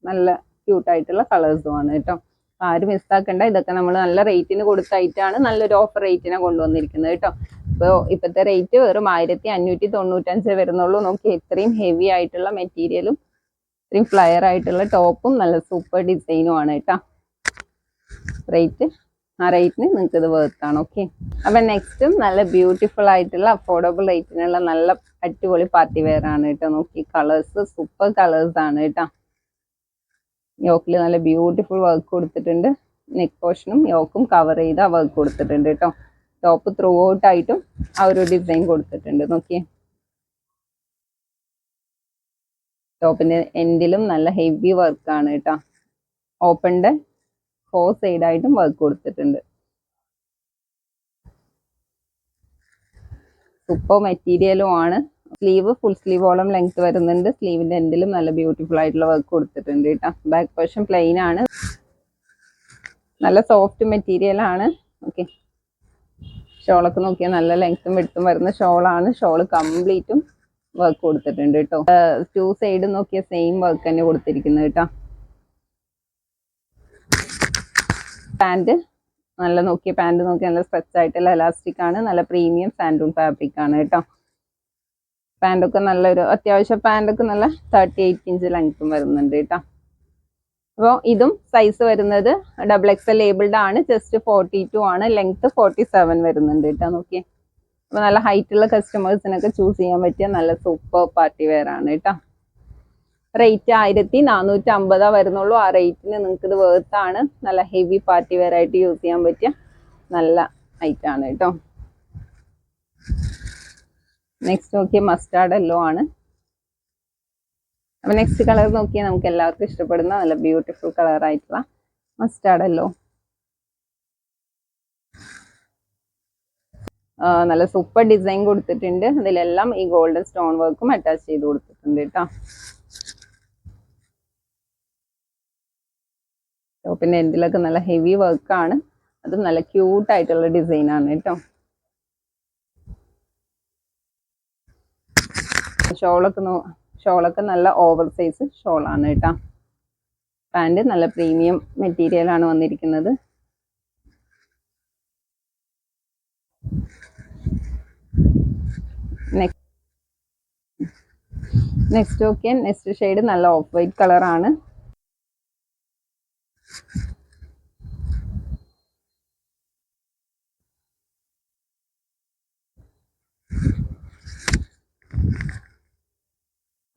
നല്ല ക്യൂട്ട് ആയിട്ടുള്ള കളേഴ്സും ആണ് കേട്ടോ. ആരും ആരും മിസ്സാക്കണ്ട ഇതൊക്കെ നമ്മൾ നല്ല റേറ്റിന് കൊടുത്ത ഐറ്റമാണ് നല്ലൊരു ഓഫർ റേറ്റിനെ കൊണ്ടുവന്നിരിക്കുന്നത് കേട്ടോ. ഇപ്പോൾ ഇപ്പോഴത്തെ റേറ്റ് വെറും ആയിരത്തി അഞ്ഞൂറ്റി തൊണ്ണൂറ്റഞ്ച് വരുന്നുള്ളൂ. നോക്കി ഇത്രയും ഹെവി ആയിട്ടുള്ള മെറ്റീരിയലും ഇത്രയും ഫ്ലയർ ആയിട്ടുള്ള ടോപ്പും നല്ല സൂപ്പർ ഡിസൈനും ആണ് കേട്ടോ. റേറ്റ് ആ റേറ്റിന് നിങ്ങൾക്ക് ഇത് വേർത്താണ് ഓക്കെ അപ്പൊ നെക്സ്റ്റും നല്ല ബ്യൂട്ടിഫുൾ ആയിട്ടുള്ള അഫോർഡബിൾ റേറ്റിനുള്ള നല്ല അടിപൊളി പാർട്ടി വെയർ ആണ് കേട്ടോ. നോക്കി കളേഴ്സ് സൂപ്പർ കളേഴ്സ് ആണ് കേട്ടോ. യോക്കിൽ നല്ല ബ്യൂട്ടിഫുൾ വർക്ക് കൊടുത്തിട്ടുണ്ട്. നെക്ക് പോർഷനും യോക്കും കവർ ചെയ്ത് ആ വർക്ക് കൊടുത്തിട്ടുണ്ട് കേട്ടോ. ടോപ്പ് ത്രൂ ഔട്ട് ആയിട്ടും ആ ഒരു ഡിസൈൻ കൊടുത്തിട്ടുണ്ട് നോക്കിയേ. ടോപ്പിന്റെ എൻഡിലും നല്ല ഹെവി വർക്ക് ആണ് കേട്ടോ. ഓപ്പണിന്റെ ഫോർ സൈഡായിട്ടും വർക്ക് കൊടുത്തിട്ടുണ്ട്. സൂപ്പർ മെറ്റീരിയലും ആണ്. സ്ലീവ് ഫുൾ സ്ലീവോളം ലെങ്ത് വരുന്നുണ്ട്. സ്ലീവിന്റെ എൻഡിലും നല്ല ബ്യൂട്ടിഫുൾ ആയിട്ടുള്ള വർക്ക് കൊടുത്തിട്ടുണ്ട് കേട്ടോ ബാക്ക് പോർഷൻ പ്ലെയിൻ ആണ്. നല്ല സോഫ്റ്റ് മെറ്റീരിയൽ ആണ്. ഓക്കെ ഷോളൊക്കെ നോക്കിയാൽ നല്ല ലെങ്ത്തും വെടുത്തും വരുന്ന ഷോളാണ് ഷോൾ കംപ്ലീറ്റും വർക്ക് കൊടുത്തിട്ടുണ്ട് കേട്ടോ ടു സൈഡ് നോക്കിയാൽ സെയിം വർക്ക് തന്നെ കൊടുത്തിരിക്കുന്നത് കേട്ടോ പാന്റ്. നല്ല നോക്കിയ പാന്റ് നോക്കി നല്ല സ്ട്രെച്ച് ആയിട്ടുള്ള എലാസ്റ്റിക് ആണ് നല്ല പ്രീമിയം സാൻഡൂൺ ഫാബ്രിക് ആണ് കേട്ടോ. പാന്റൊക്കെ നല്ലൊരു അത്യാവശ്യം പാന്റൊക്കെ നല്ല തേർട്ടി എയ്റ്റ് ഇഞ്ച് ലെങ്ത്തും വരുന്നുണ്ട് കേട്ടോ. അപ്പോൾ ഇതും സൈസ് വരുന്നത് ഡബിൾ എക്സ് എൽ ലേബിൾഡ് ആണ് ജസ്റ്റ് ഫോർട്ടി ടു ആണ് ലെങ്ത് ഫോർട്ടി സെവൻ വരുന്നുണ്ട് കേട്ടോ നോക്കിയേ. അപ്പോൾ നല്ല ഹൈറ്റ് ഉള്ള കസ്റ്റമേഴ്സിനൊക്കെ ചൂസ് ചെയ്യാൻ പറ്റിയ നല്ല സൂപ്പർ പാർട്ടി വെയർ ആണ് കേട്ടോ. റേറ്റ് ആയിരത്തി നാനൂറ്റി അമ്പതാ വരുന്നുള്ളൂ. ആ റേറ്റിന് നിങ്ങൾക്ക് ഇത് വേർത്താണ് നല്ല ഹെവി പാർട്ടി വെയർ ആയിട്ട് യൂസ് ചെയ്യാൻ പറ്റിയ നല്ല ഐറ്റം ആണ് കേട്ടോ നെക്സ്റ്റ് നോക്കിയ മസ്റ്റാർഡ് എല്ലോ ആണ്. അപ്പൊ നെക്സ്റ്റ് കളർ നോക്കിയാൽ നമുക്ക് എല്ലാവർക്കും ഇഷ്ടപ്പെടുന്ന നല്ല ബ്യൂട്ടിഫുൾ കളർ ആയിട്ടുള്ള മസ്റ്റാർഡ് എല്ലോ നല്ല സൂപ്പർ ഡിസൈൻ കൊടുത്തിട്ടുണ്ട്. അതിലെല്ലാം ഈ ഗോൾഡൻ സ്റ്റോൺ വർക്കും അറ്റാച്ച് ചെയ്ത് കൊടുത്തിട്ടുണ്ട് കേട്ടോ ടോപ്പിന്റെ എൻഡിലൊക്കെ നല്ല ഹെവി വർക്ക് ആണ്. അത് നല്ല ക്യൂട്ട് ആയിട്ടുള്ള ഡിസൈൻ ആണ് കേട്ടോ. ഷോളൊക്കെ ഷോളൊക്കെ നല്ല ഓവർ സൈസ് ഷോളാണ് കേട്ടോ. പാന്റ് നല്ല പ്രീമിയം മെറ്റീരിയൽ ആണ് വന്നിരിക്കുന്നത്. നെക്സ്റ്റ് ഓക്കെ നെക്സ്റ്റ് ഷെയ്ഡ് നല്ല ഓഫ് വൈറ്റ് കളറാണ്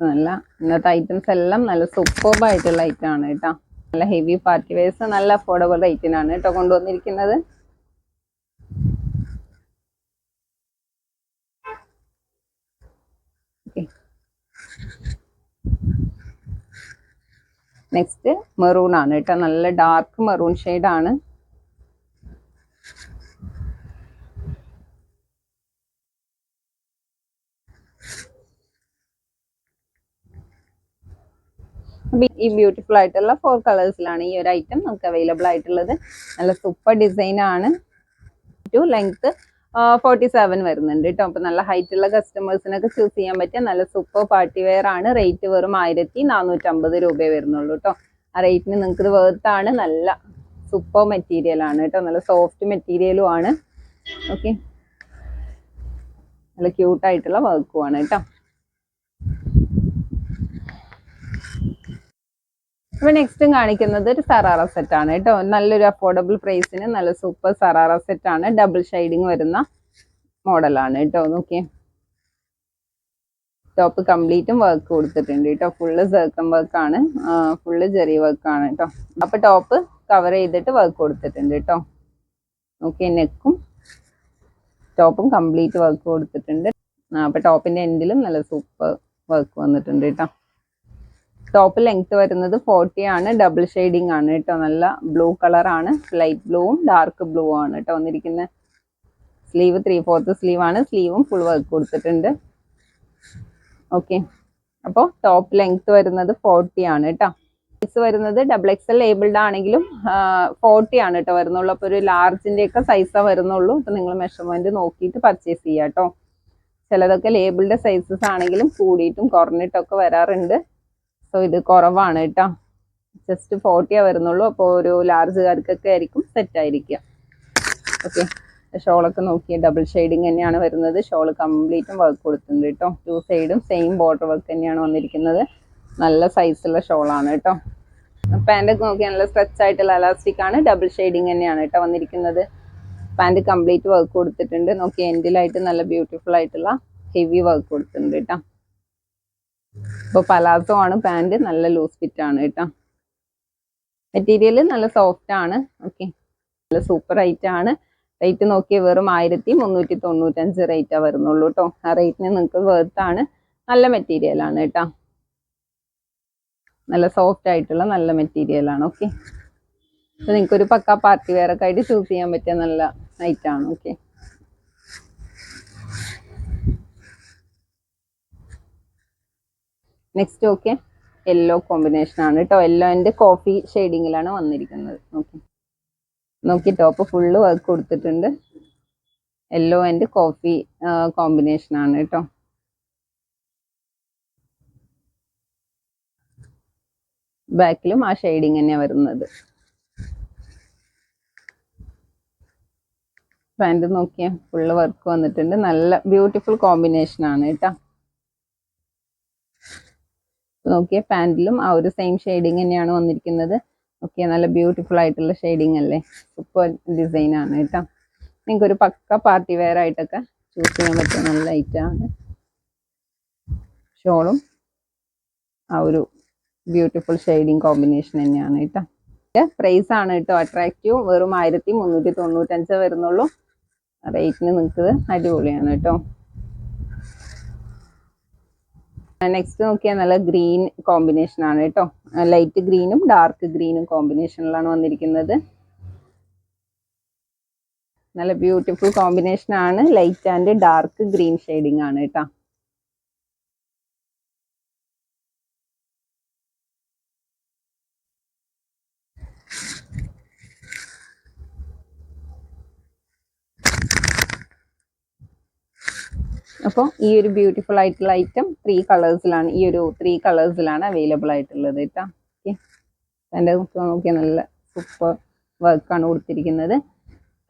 നല്ല ഇന്നത്തെ ഐറ്റംസ് എല്ലാം നല്ല സൂപ്പർബ് ആയിട്ടുള്ള ഐറ്റം ആണ് കേട്ടോ. നല്ല ഹെവി പാർട്ടി വെയർസ് നല്ല അഫോർഡബിൾ റേറ്റിനാണ് കേട്ടോ കൊണ്ടുവന്നിരിക്കുന്നത്. നെക്സ്റ്റ് മെറൂൺ ആണ് കേട്ടോ. നല്ല ഡാർക്ക് മെറൂൺ ആണ്. ഈ ബ്യൂട്ടിഫുൾ ആയിട്ടുള്ള ഫോർ കളേഴ്സിലാണ് ഈ ഒരു ഐറ്റം നമുക്ക് അവൈലബിൾ ആയിട്ടുള്ളത്. നല്ല സൂപ്പർ ഡിസൈൻ ആണ്. ടു ലെങ്ത് ഫോർട്ടി സെവൻ വരുന്നുണ്ട് കേട്ടോ അപ്പൊ നല്ല ഹൈറ്റ് ഉള്ള കസ്റ്റമേഴ്സിനൊക്കെ ചൂസ് ചെയ്യാൻ പറ്റിയ നല്ല സൂപ്പർ പാർട്ടി വെയർ ആണ്. റേറ്റ് വെറും ആയിരത്തി നാനൂറ്റമ്പത് രൂപയെ വരുന്നുള്ളൂ കേട്ടോ ആ റേറ്റിന് നിങ്ങൾക്ക് ഇത് വേർത്താണ് നല്ല സൂപ്പർ മെറ്റീരിയൽ ആണ് കേട്ടോ നല്ല സോഫ്റ്റ് മെറ്റീരിയലും ആണ്. ഓക്കെ നല്ല ക്യൂട്ടായിട്ടുള്ള വർക്കുമാണ് കേട്ടോ അപ്പൊ നെക്സ്റ്റും കാണിക്കുന്നത് ഒരു സറാറ സെറ്റ് ആണ് കേട്ടോ. നല്ലൊരു അഫോർഡബിൾ പ്രൈസിന് നല്ല സൂപ്പർ സറാറ സെറ്റ് ആണ്. ഡബിൾ ഷെയ്ഡിങ് വരുന്ന മോഡലാണ് കേട്ടോ. നോക്കിയേ. ടോപ്പ് കംപ്ലീറ്റും വർക്ക് കൊടുത്തിട്ടുണ്ട് കേട്ടോ. ഫുള്ള് സർക്കം വർക്ക് ആണ്. ഫുള്ള് ജെറി വർക്ക് ആണ് കേട്ടോ. അപ്പൊ ടോപ്പ് കവർ ചെയ്തിട്ട് വർക്ക് കൊടുത്തിട്ടുണ്ട് കേട്ടോ. നോക്കിയേ നെക്കും ടോപ്പും കംപ്ലീറ്റ് വർക്ക് കൊടുത്തിട്ടുണ്ട്. അപ്പൊ ടോപ്പിന്റെ എൻഡിലും നല്ല സൂപ്പർ വർക്ക് വന്നിട്ടുണ്ട് കേട്ടോ. ടോപ്പ് ലെങ്ത് വരുന്നത് ഫോർട്ടി ആണ്. ഡബിൾ ഷെയ്ഡിങ് ആണ് കേട്ടോ. നല്ല ബ്ലൂ കളറാണ് ലൈറ്റ് ബ്ലൂവും ഡാർക്ക് ബ്ലൂ ആണ് കേട്ടോ വന്നിരിക്കുന്നത് സ്ലീവ് ത്രീ ഫോർത്ത് സ്ലീവ് ആണ് സ്ലീവും ഫുൾ വർക്ക് കൊടുത്തിട്ടുണ്ട്. ഓക്കെ അപ്പോൾ ടോപ്പ് ലെങ്ത് വരുന്നത് ഫോർട്ടി ആണ് കേട്ടോ. സൈസ് വരുന്നത് ഡബിൾ എക്സ് എൽ ലേബിൾഡ് ആണെങ്കിലും ഫോർട്ടി ആണ് കേട്ടോ വരുന്നുള്ളൂ. അപ്പോൾ ഒരു ലാർജിന്റെ ഒക്കെ സൈസാണ് വരുന്നുള്ളൂ. അപ്പോൾ നിങ്ങൾ മെഷർമെന്റ് നോക്കിയിട്ട് പർച്ചേസ് ചെയ്യുക കേട്ടോ. ചിലതൊക്കെ ലേബിൾഡ് സൈസസ് ആണെങ്കിലും കൂടിയിട്ടും കുറഞ്ഞിട്ടൊക്കെ വരാറുണ്ട്. സോ ഇത് കുറവാണ് കേട്ടോ ജസ്റ്റ് ഫോർട്ടിയാ വരുന്നുള്ളൂ. അപ്പോൾ ഒരു ലാർജുകാർക്കൊക്കെ ആയിരിക്കും സെറ്റ് ആയിരിക്കുക. ഓക്കെ ഷോളൊക്കെ നോക്കിയ ഡബിൾ ഷെയ്ഡിങ് തന്നെയാണ് വരുന്നത്. ഷോൾ കംപ്ലീറ്റും വർക്ക് കൊടുത്തിട്ടുണ്ട് കേട്ടോ ടു സൈഡും സെയിം ബോർഡർ വർക്ക് തന്നെയാണ് വന്നിരിക്കുന്നത്. നല്ല സൈസുള്ള ഷോളാണ് കേട്ടോ പാന്റ് ഒക്കെ നോക്കിയാൽ നല്ല സ്ട്രെച്ച് ആയിട്ടുള്ള അലാസ്റ്റിക് ആണ്. ഡബിൾ ഷെയ്ഡിങ് തന്നെയാണ് കേട്ടോ വന്നിരിക്കുന്നത്. പാന്റ് കംപ്ലീറ്റ് വർക്ക് കൊടുത്തിട്ടുണ്ട്. നോക്കി എൻഡിലായിട്ട് നല്ല ബ്യൂട്ടിഫുൾ ആയിട്ടുള്ള ഹെവി വർക്ക് കൊടുത്തിട്ടുണ്ട് കേട്ടോ ഇപ്പോൾ പലാസോ ആണ് പാന്റ് നല്ല ലൂസ് ഫിറ്റ് ആണ് കേട്ടോ. മെറ്റീരിയൽ നല്ല സോഫ്റ്റ് ആണ്. ഓക്കെ നല്ല സൂപ്പർ റേറ്റ് ആണ്. റേറ്റ് നോക്കിയ വെറും ആയിരത്തി മുന്നൂറ്റി തൊണ്ണൂറ്റഞ്ച് റേറ്റാ വരുന്നുള്ളൂ കേട്ടോ. ആ റേറ്റിന് നിങ്ങൾക്ക് ആണ്. നല്ല മെറ്റീരിയൽ ആണ് കേട്ടോ. നല്ല സോഫ്റ്റ് ആയിട്ടുള്ള നല്ല മെറ്റീരിയൽ ആണ്. ഓക്കെ നിങ്ങൾക്ക് ഒരു പക്ക പാർട്ടി വെയർ ഒക്കെ ആയിട്ട് ചൂസ് ചെയ്യാൻ പറ്റിയ നല്ല ഐറ്റം ആണ്. Okay next okay yellow combination ആണ് കേട്ടോ യെല്ലോ ആൻഡ് കോഫി ഷെയ്ഡിങ്ങിലാണ് വന്നിരിക്കുന്നത്. നോക്കി നോക്കി ടോപ്പ് ഫുള്ള് വർക്ക് കൊടുത്തിട്ടുണ്ട്. യെല്ലോ ആൻഡ് കോഫി കോമ്പിനേഷൻ ആണ് കേട്ടോ ബാക്കിലും ആ ഷെയ്ഡിങ് തന്നെയാണ് വരുന്നത്. പാന്റ് നോക്കിയാൽ ഫുള്ള് വർക്ക് വന്നിട്ടുണ്ട്. നല്ല ബ്യൂട്ടിഫുൾ കോമ്പിനേഷൻ ആണ് കേട്ടോ നോക്കിയ പാന്റിലും ആ ഒരു സെയിം ഷെയ്ഡിങ് തന്നെയാണ് വന്നിരിക്കുന്നത്. ഓക്കെ നല്ല ബ്യൂട്ടിഫുൾ ആയിട്ടുള്ള ഷെയ്ഡിങ് അല്ലേ? സൂപ്പർ ഡിസൈൻ ആണ് കേട്ടോ. നിങ്ങൾക്ക് ഒരു പക്ക പാർട്ടി വെയർ ആയിട്ടൊക്കെ ചൂസ് ചെയ്യാൻ പറ്റിയ നല്ല ഐറ്റമാണ് ഷോളും ആ ഒരു ബ്യൂട്ടിഫുൾ ഷെയ്ഡിങ് കോമ്പിനേഷൻ തന്നെയാണ് കേട്ടോ. പ്രൈസ് ആണ് കേട്ടോ. അട്രാക്റ്റീവ് വെറും ആയിരത്തി മുന്നൂറ്റി തൊണ്ണൂറ്റഞ്ച് വരുന്നുള്ളൂ. റേറ്റിന് നിങ്ങൾക്ക് അടിപൊളിയാണ് കേട്ടോ. നെക്സ്റ്റ് നോക്കിയാൽ നല്ല ഗ്രീൻ കോമ്പിനേഷൻ ആണ് കേട്ടോ. ലൈറ്റ് ഗ്രീനും ഡാർക്ക് ഗ്രീനും കോമ്പിനേഷനിലാണ് വന്നിരിക്കുന്നത്. നല്ല ബ്യൂട്ടിഫുൾ കോമ്പിനേഷൻ ആണ്. Light and dark green shading ആണ് കേട്ടോ. അപ്പോൾ ഈ ഒരു ബ്യൂട്ടിഫുൾ ആയിട്ടുള്ള ഐറ്റം ത്രീ കളേഴ്സിലാണ് ഈ ഒരു ത്രീ കളേഴ്സിലാണ് അവൈലബിൾ ആയിട്ടുള്ളത് കേട്ടോ ഓക്കെ എന്റെ നോക്കിയാൽ നല്ല സൂപ്പർ വർക്കാണ് കൊടുത്തിരിക്കുന്നത്.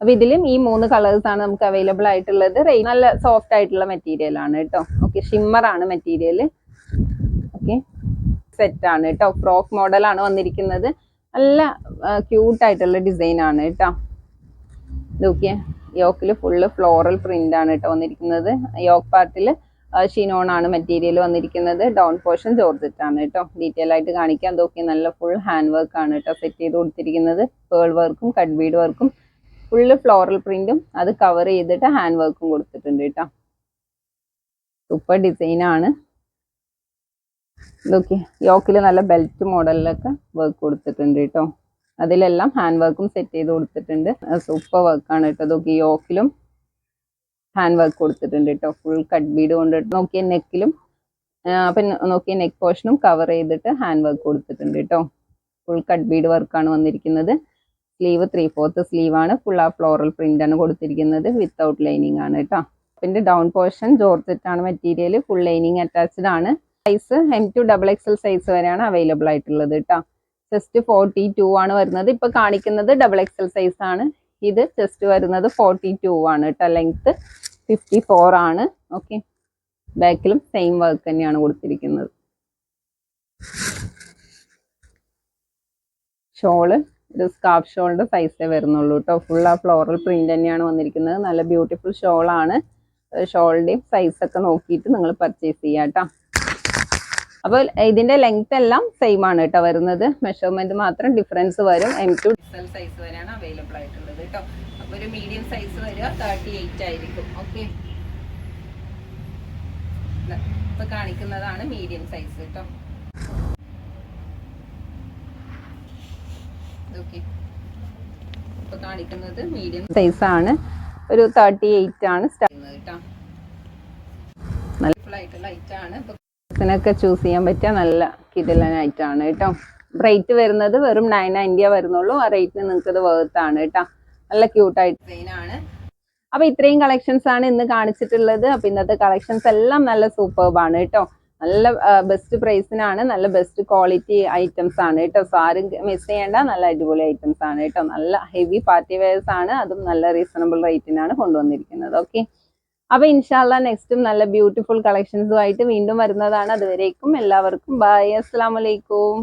അപ്പോൾ ഇതിലും ഈ മൂന്ന് കളേഴ്സ് ആണ് നമുക്ക് അവൈലബിൾ ആയിട്ടുള്ളത്. റേ നല്ല സോഫ്റ്റ് ആയിട്ടുള്ള മെറ്റീരിയൽ ആണ് കേട്ടോ ഓക്കെ ഷിമ്മർ ആണ് മെറ്റീരിയൽ ഓക്കെ സെറ്റ് ആണ് കേട്ടോ ഫ്രോക്ക് മോഡലാണ് വന്നിരിക്കുന്നത്. നല്ല ക്യൂട്ടായിട്ടുള്ള ഡിസൈൻ ആണ് കേട്ടോ നോക്കിയേ. യോക്കിൽ ഫുള്ള് ഫ്ലോറൽ പ്രിന്റ് ആണ് കേട്ടോ വന്നിരിക്കുന്നത്. യോക്ക് പാർട്ടിൽ ഷിനോൺ ആണ് മെറ്റീരിയൽ വന്നിരിക്കുന്നത്. ഡൗൺ പോർഷൻ ജോർജറ്റ് ആണ് കേട്ടോ ഡീറ്റെയിൽ ആയിട്ട് കാണിക്കാൻ നോക്കി നല്ല ഫുൾ ഹാൻഡ് വർക്ക് ആണ് കേട്ടോ സെറ്റ് ചെയ്ത് കൊടുത്തിരിക്കുന്നത്. പേൾ വർക്കും കട്ട് ബീഡ് വർക്കും ഫുള്ള് ഫ്ലോറൽ പ്രിന്റും അത് കവർ ചെയ്തിട്ട് ഹാൻഡ് വർക്കും കൊടുത്തിട്ടുണ്ട് കേട്ടോ സൂപ്പർ ഡിസൈൻ ആണ്. നോക്കി യോക്കിൽ നല്ല ബെൽറ്റ് മോഡലിലൊക്കെ വർക്ക് കൊടുത്തിട്ടുണ്ട് കേട്ടോ അതിലെല്ലാം ഹാൻഡ് വർക്കും സെറ്റ് ചെയ്ത് കൊടുത്തിട്ടുണ്ട്. സൂപ്പർ വർക്കാണ് കേട്ടോ ഇതൊക്കെ. യോക്കിലും ഹാൻഡ് വർക്ക് കൊടുത്തിട്ടുണ്ട് കേട്ടോ. ഫുൾ കട്ട് ബീഡ് കൊണ്ട് നോക്കിയ നെക്കിലും അപ്പം നോക്കിയ നെക്ക് പോർഷനും കവർ ചെയ്തിട്ട് ഹാൻഡ് വർക്ക് കൊടുത്തിട്ടുണ്ട് കേട്ടോ. ഫുൾ കട്ട് ബീഡ് വർക്കാണ് വന്നിരിക്കുന്നത്. സ്ലീവ് ത്രീ ഫോർത്ത് സ്ലീവാണ് ഫുൾ ആ ഫ്ലോറൽ പ്രിന്റ് ആണ് കൊടുത്തിരിക്കുന്നത് വിത്തൗട്ട് ലൈനിങ് ആണ് കേട്ടോ. പിന്നെ ഡൗൺ പോർഷൻ ജോർജറ്റ് ആണ് മെറ്റീരിയൽ ഫുൾ ലൈനിങ് അറ്റാച്ച്ഡ് ആണ്. Size M to double XL size വരെയാണ് അവൈലബിൾ ആയിട്ടുള്ളത് കേട്ടോ. ചെസ്റ്റ് ഫോർട്ടി ടു ആണ് വരുന്നത്. ഇപ്പൊ കാണിക്കുന്നത് ഡബിൾ എക്സൽ സൈസ് ആണ്. ഇത് ചെസ്റ്റ് വരുന്നത് ഫോർട്ടി ടു ആണ് കേട്ടോ. ലെങ്ത് ഫിഫ്റ്റി ഫോർ ആണ്. ഓക്കെ ബാക്കിലും സെയിം വർക്ക് തന്നെയാണ് കൊടുത്തിരിക്കുന്നത്. ഷോൾ ഒരു സ്കാർഫ് ഷോളിന്റെ സൈസേ വരുന്നുള്ളൂ കേട്ടോ. ഫുൾ ആ ഫ്ലോറൽ പ്രിന്റ് തന്നെയാണ് വന്നിരിക്കുന്നത്. നല്ല ബ്യൂട്ടിഫുൾ ഷോളാണ് സൈസ് ഒക്കെ നോക്കിയിട്ട് നിങ്ങൾ പർച്ചേസ് ചെയ്യാം കേട്ടോ. അപ്പോൾ ഇതിന്റെ ലെങ്ത് എല്ലാം സെയിം ആണ് കേട്ടോ വരുന്നത്. മെഷർമെന്റ് മാത്രം ഡിഫറൻസ് വരും. എം ടു സൈസ് വരെയാണ് അവൈലബിൾ ആയിട്ടുള്ളത് കേട്ടോ അപ്പോൾ ഒരു മീഡിയം സൈസ് വരിക തേർട്ടി എയ്റ്റ് ആയിരിക്കും ഓക്കെ ഇപ്പൊ കാണിക്കുന്നതാണ് മീഡിയം സൈസ് കേട്ടോ ഇപ്പൊ കാണിക്കുന്നത് മീഡിയം സൈസ് ആണ്. ഒരു തേർട്ടി എയ്റ്റ് ആണ്. സ്റ്റാർട്ട് ചെയ്യുന്നത് കേട്ടോ നല്ല ആയിട്ടുള്ള ലൈറ്റ് ആണ്. ഇതിനൊക്കെ ചൂസ് ചെയ്യാൻ പറ്റിയ നല്ല ഐറ്റം ആണ് കേട്ടോ. റേറ്റ് വരുന്നത് വെറും നയൻ നയന്റിയേ വരുന്നുള്ളൂ. ആ റേറ്റിന് നിങ്ങൾക്ക് ഇത് വേർത്താണ് കേട്ടോ. നല്ല ക്യൂട്ടായിട്ട് ട്രെയിനാണ് അപ്പൊ ഇത്രയും കളക്ഷൻസ് ആണ് ഇന്ന് കാണിച്ചിട്ടുള്ളത്. അപ്പൊ ഇന്നത്തെ കളക്ഷൻസ് എല്ലാം നല്ല സൂപ്പർബ് ആണ് കേട്ടോ. നല്ല ബെസ്റ്റ് പ്രൈസിനാണ് നല്ല ബെസ്റ്റ് ക്വാളിറ്റി ഐറ്റംസ് ആണ് കേട്ടോ. സോ ആരും മിസ് ചെയ്യേണ്ട. നല്ല അടിപൊളി ഐറ്റംസ് ആണ് കേട്ടോ. നല്ല ഹെവി പാർട്ടി വെയർസ് ആണ്. അതും നല്ല റീസണബിൾ റേറ്റിനാണ് കൊണ്ടുവന്നിരിക്കുന്നത്. ഓക്കെ അപ്പൊ ഇൻഷാല്ല നെക്സ്റ്റും നല്ല ബ്യൂട്ടിഫുൾ കളക്ഷൻസുമായിട്ട് വീണ്ടും വരുന്നതാണ് അതുവരേക്കും എല്ലാവർക്കും. ബൈ. അസ്സാം വലൈക്കും